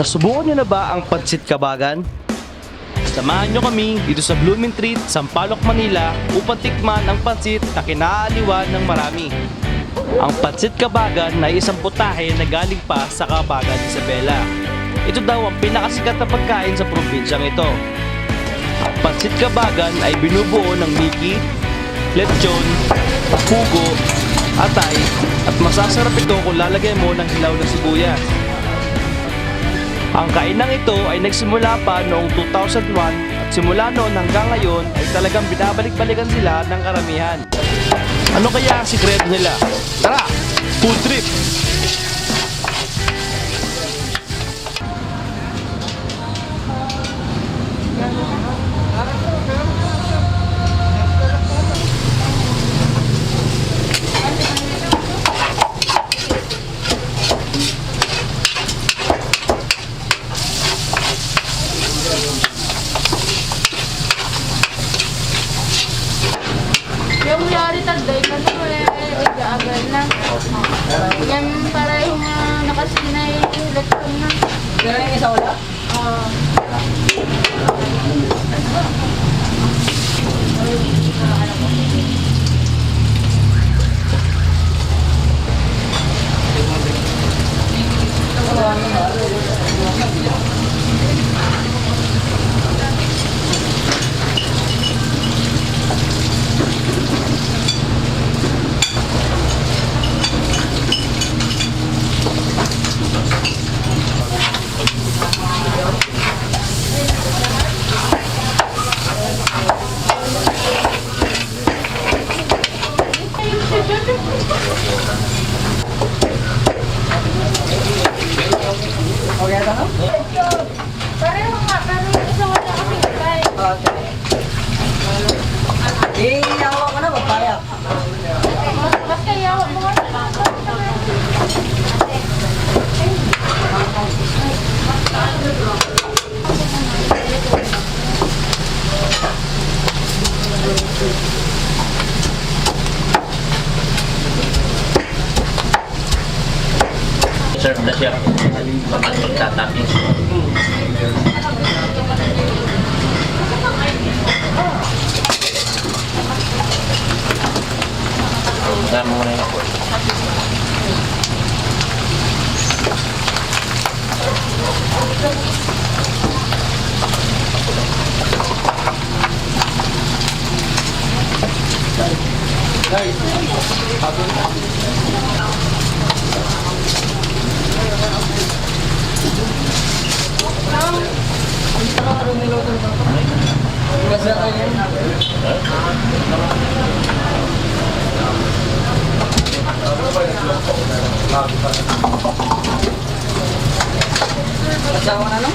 Nasubukan nyo na ba ang Pansit Kabagan? Samahan nyo kami dito sa Blooming Treat, Sampaloc, Manila upang tikman ang pansit na kinaaliwan ng marami. Ang Pansit Kabagan ay isang putahe na galing pa sa Kabagan, Isabela. Ito daw ang pinakasikat na pagkain sa probinsyang ito. Ang Pansit Kabagan ay binubuo ng miki, lechon, pugo, atay, at masasarap ito kung lalagay mo ng hilaw na sibuyas. Ang kainang ito ay nagsimula pa noong 2001 at simula noon hanggang ngayon ay talagang binabalik-balikan sila ng karamihan. Ano kaya ang sikreto nila? Tara! Food trip! Yung yari tagday ka na eh, nag-aagal na. Yan para yung uh, nakasinay election na. Ganun yung isa wala? Oo. Okay, ito no? Pareho nga, pero yung isa wala kasi kay. Okay. Iyawa ko na, magpayak. Mas kaya mo nga. Serve na siya. Kapag magtatapping. Dami mo na yun. Kasi ako yun. Asawa na no?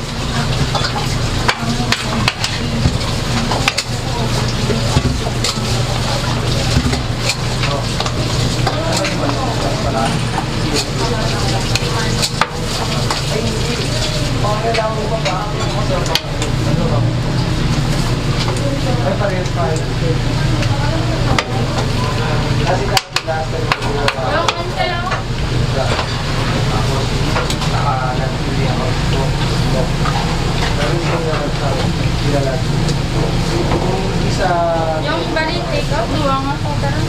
Yung ano sa'yo? Yung bali take out, duwa nga po tara.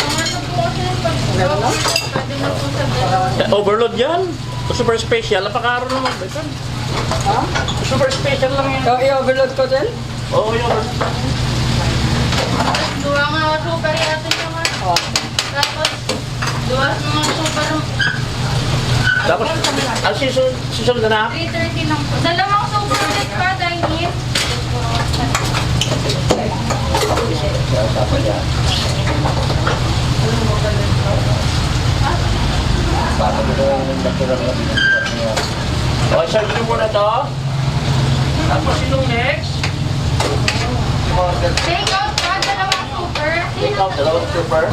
Ang ano po kasi yung pag pwede na po sa dalawa. Overload yan. Super special. Napakaro naman. Besan. Ha? Super special lang yan. Ikaw i-overload ko din? Oo, yun. Duwa nga super yata ano. Oo. Tapos, duwa mga super Tapos, ang season, season na na. 3.30 lang po. Dalawang super ulit pa, dahil Okay, serve nyo muna to. Tapos, sinong next? take out pa, dalawang super. Ikaw, dalawang super.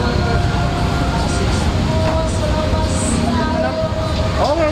Okay.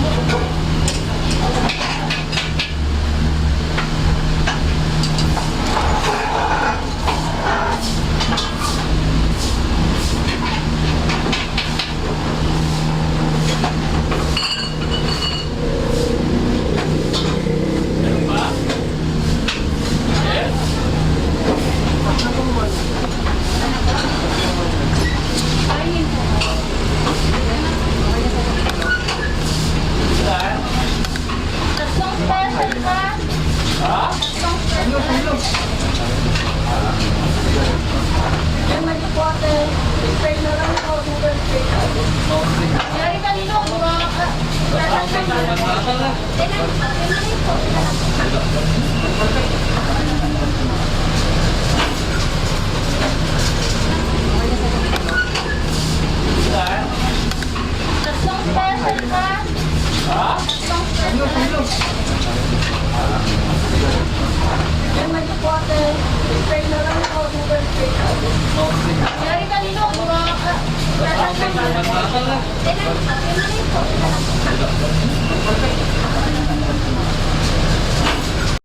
Tatlong special ka? Tatlong special. Yan, Thank you.